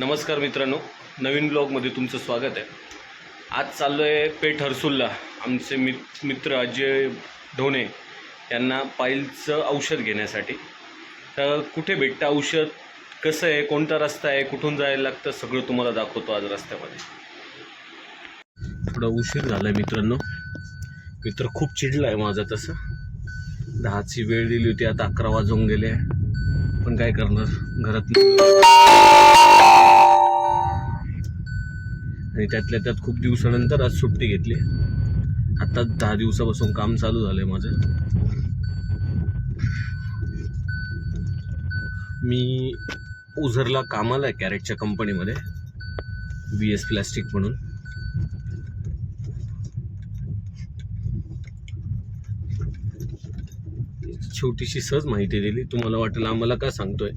नमस्कार मित्रांनो नवीन ब्लॉगमध्ये तुमचं स्वागत आहे. आज चाललो आहे पेठ हरसुल्ला. आमचे मित मित्र अजय ढोणे यांना पाईलचं औषध घेण्यासाठी. तर कुठे भेटतं औषध? कसं आहे? कोणता रस्ता आहे? कुठून जायला लागतं? सगळं तुम्हाला दाखवतो आज रस्त्यामध्ये. थोडा उशीर झाला आहे मित्रांनो. मित्र खूप चिडला आहे माझा तसं. दहाची वेळ दिली होती आता अकरा वाजून गेले आहे. पण काय करणार? घरात आणि त्यातल्या त्यात खूप दिवसानंतर आज सुट्टी घेतली. आता दहा दिवसापासून काम चालू झालंय माझं. मी उझरला कामाला आहे कॅरेटच्या कंपनीमध्ये बी एस प्लॅस्टिक म्हणून. छोटीशी सहज माहिती दिली. तुम्हाला वाटेल आम्हाला का सांगतोय?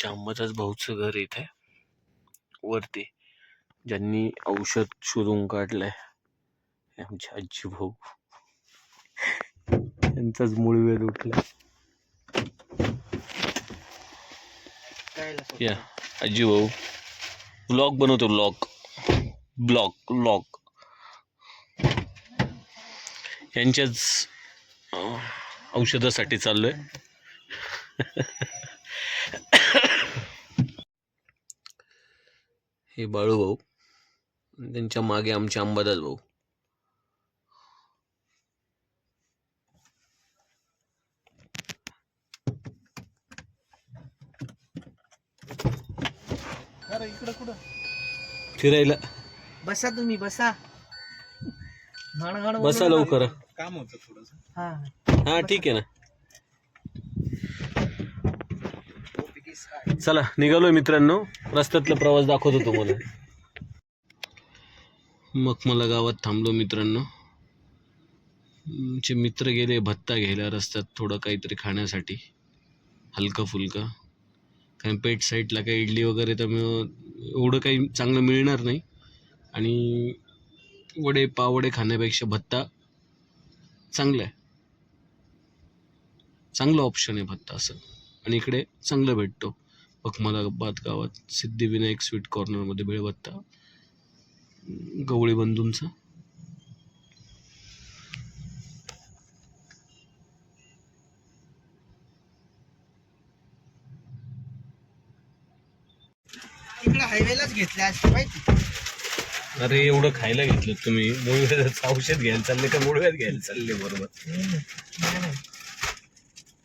जांबाचाच भाऊचं घर इथे. वरती. ज्यांनी औषध शोधून काढलंय. हे आमचे आजी भाऊ. त्यांचाच मूळवेद उठला. या आजी भाऊ. ब्लॉग बनवतो ब्लॉग ब्लॉग ब्लॉग यांच्याच औषधासाठी चाललोय. हे बाळू भाऊ आणि त्यांच्या मागे आमचे अंबादास भाऊ. अरे इकडं कुठं? फिरायला. बसा तुम्ही बसा. बसा लवकर. काम होतं थोडस. हा. हा ठीक आहे ना. चला निघालोय मित्रांनो. रस्त्यातला प्रवास दाखवत होतो मला मग मला गावात थांबलो मित्रांनो. आमचे मित्र गेले भत्ता घ्यायला रस्त्यात थोडं काहीतरी खाण्यासाठी. हलकं फुलकं कारण पेट साईडला काही इडली वगैरे तर एवढं काही चांगलं मिळणार नाही. आणि वडे पावडे खाण्यापेक्षा भत्ता चांगला आहे. चांगलं ऑप्शन आहे भत्ता असं. आणि इकडे चांगलं भेटतो. बखमालाबाद गावात सिद्धिविनायक स्वीट कॉर्नरमध्ये भेळ भत्ता गवळी बंधूंचा इकडे हायवेलाच घेतले असते माहिती? अरे एवढं खायला घेतलं तुम्ही. मुळव्याचं औषध घ्यायला चालले का मुळव्यात घ्यायला चालले? बरोबर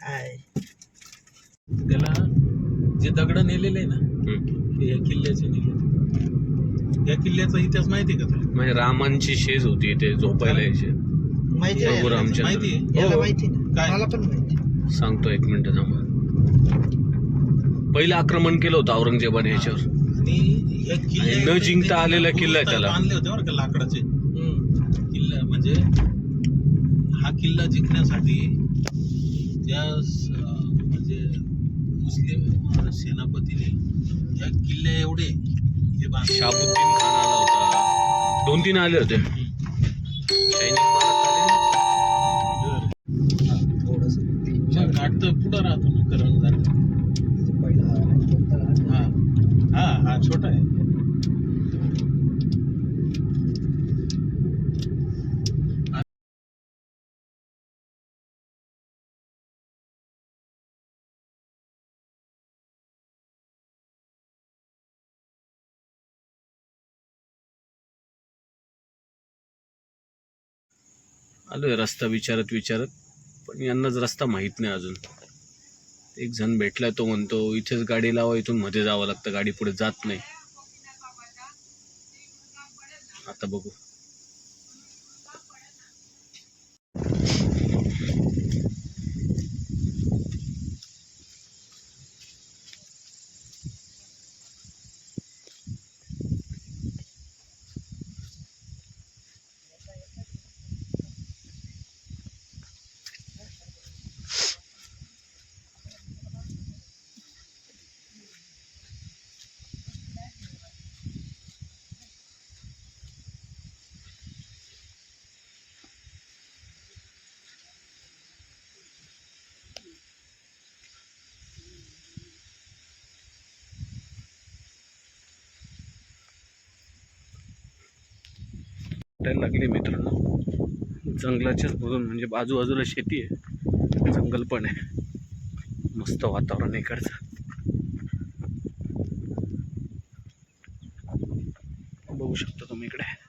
हाय त्याला जे दगड नेलेले ना. ते या किल्ल्याचे नेले या किल्ल्याचा इतिहास माहिती आहे का तुला? म्हणजे रामांची शेज होती ते झोपायला यायचे माहिती आहे. प्रभू रामचंद्र. माहिती आहे? याला हो. माहिती ना काय? मला पण माहिती सांगतो एक मिनिट थांबा. पहिलं आक्रमण केलं होतं औरंगजेबाने याच्यावर. आणि या किल्ल्या आणि न जिंकता आलेला किल्ला आहे त्याला. बांधले होते बरं का लाकडाचे. किल्ला म्हणजे हा किल्ला जिंकण्यासाठी त्या स- म्हणजे मुस्लिम सेनापतीने या किल्ल्या एवढे हे शाबुद्दीन खान आला होता. दोन तीन आले होते. घाट तर पुढं राहतो ना पहिला हा. हा हा छोटा आहे. आलोय रस्ता विचारत विचारत पण यांनाच रस्ता माहीत नाही अजून. एक जण भेटला तो म्हणतो इथेच गाडी लावा इथून मध्ये जावं लागतं गाडी पुढे जात नाही. आता बघू. वाटायला लागली मित्रांनो. जंगलाच्याच मधून म्हणजे बाजूबाजूला शेती आहे. जंगल पण आहे. मस्त वातावरण इकडचं. बघू शकता तुम्ही इकडे.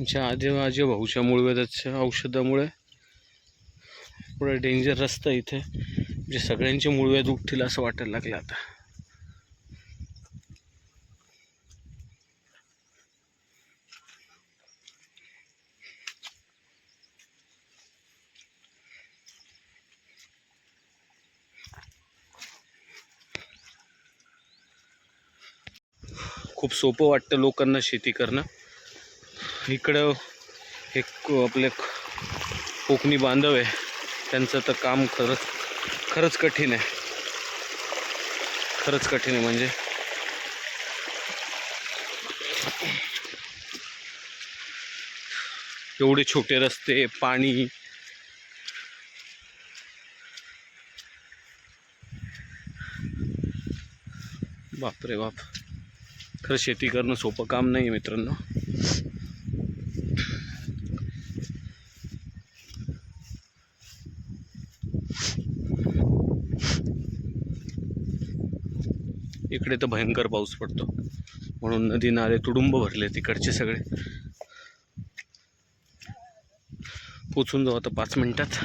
आमच्या आजी माझ्या भाऊच्या मूळव्याधाच्या औषधामुळे पुढे डेंजर रस्ता इथे. म्हणजे सगळ्यांचे मूळव्याध उठतील असं वाटायला लागलं आता. खूप सोपं वाटतं लोकांना शेती करणं. इकडं एक आपले कोकणी बांधव आहे. त्यांचं तर काम खरंच खरंच कठीण आहे. खरंच कठीण आहे म्हणजे. एवढे छोटे रस्ते पाणी. बापरे बाप. खरं शेती करणं सोपं काम नाही आहे मित्रांनो. इकडे तर भयंकर पाऊस पडतो. म्हणून नदी नाले तुडुंब भरले तिकडचे सगळे. पोचून जाऊ आता पाच मिनटात.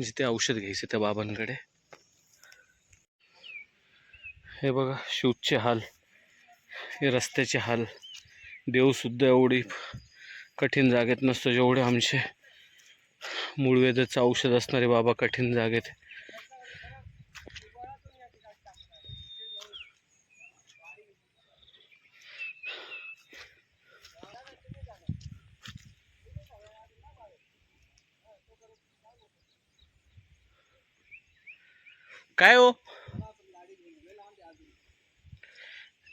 जिथे औषध घ्यायचे त्या बाबांकडे. हे बघा शूजचे हाल. हे रस्त्याचे हाल. देवसुद्धा एवढी कठीण जागेत नसतो जेवढे आमचे मूळवेदाचं औषध असणारे बाबा कठीण जागेत. काय हो?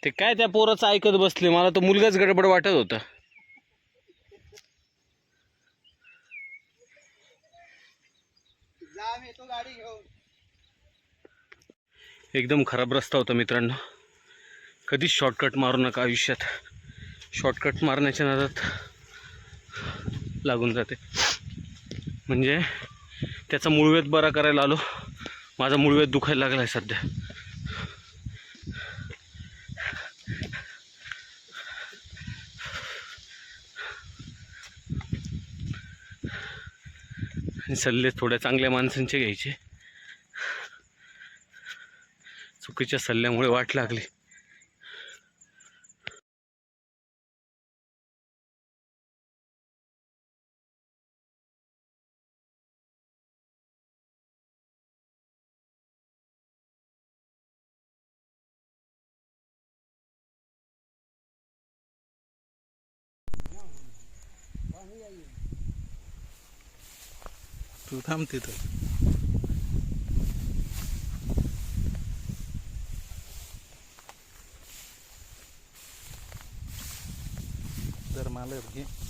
ते काय त्या पोराचं ऐकत बसले? मला तर मुलगाच गडबड वाटत होता. एकदम खराब रस्ता होता मित्रांनो. कधीच शॉर्टकट मारू नका आयुष्यात. शॉर्टकट मारण्याच्या नादात लागून जाते. म्हणजे त्याचा मूळवेद बरा करायला आलो. माझा मूळवेद दुखायला लागला आहे सध्या. सल्ले थोड्या चांगल्या माणसांचे घ्यायचे. चुकीच्या सल्ल्यामुळे वाट लागली. तू थांब तिथं. तर मला घे.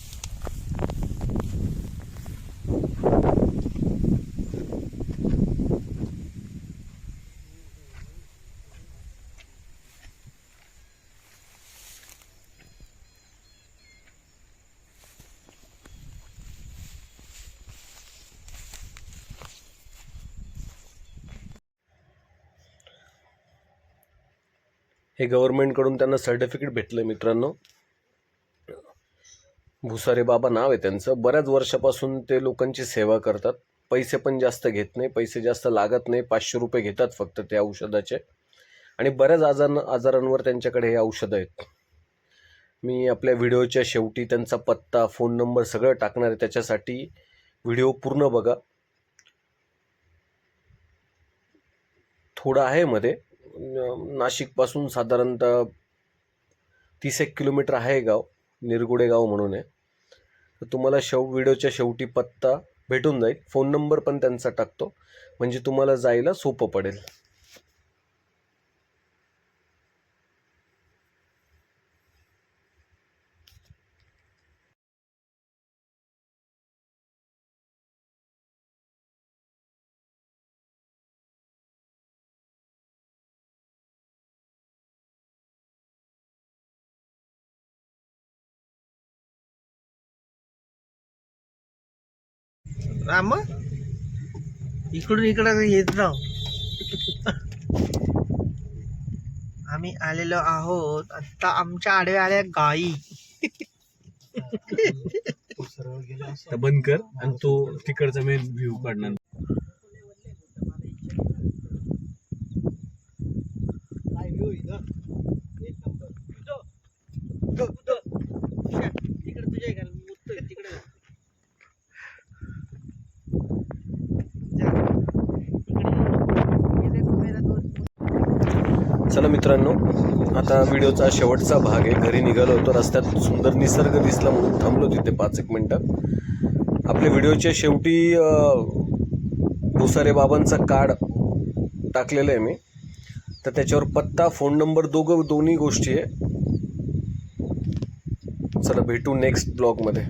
हे गव्हर्नमेंटकडून त्यांना सर्टिफिकेट भेटलं मित्रांनो. भुसारे बाबा नाव आहे त्यांचं. बऱ्याच वर्षापासून ते लोकांची सेवा करतात. पैसे पण जास्त घेत नाही. पैसे जास्त लागत नाही. पाचशे रुपये घेतात फक्त त्या औषधाचे. आणि बऱ्याच आजार आजारांवर त्यांच्याकडे हे औषधं आहेत. मी आपल्या व्हिडिओच्या शेवटी त्यांचा पत्ता फोन नंबर सगळं टाकणार आहे. त्याच्यासाठी व्हिडिओ पूर्ण बघा. थोडं आहे मध्ये. नाशिकपासून साधारणतः तीस एक किलोमीटर आहे गाव निरगुडेगाव म्हणून आहे. तर तुम्हाला शेव व्हिडिओच्या शेवटी पत्ता भेटून जाईल. फोन नंबर पण त्यांचा टाकतो. म्हणजे तुम्हाला जायला सोपं पडेल. हा मग इकडून इकडं येत राव. आम्ही आलेलो आहोत आता आमच्या आडव्या आल्या गाई. बंद कर आणि तो तिकडचा मेन व्ह्यू काढणार. चला मित्रांनो आता व्हिडिओचा शेवटचा भाग आहे. घरी निघालो होतो रस्त्यात सुंदर निसर्ग दिसला म्हणून थांबलो तिथे पाच एक मिनटं. आपल्या व्हिडिओच्या शेवटी भुसारे बाबांचा कार्ड टाकलेलं आहे मी. तर त्याच्यावर पत्ता फोन नंबर दोघं दोन्ही गोष्टी आहे. चला भेटू नेक्स्ट ब्लॉगमध्ये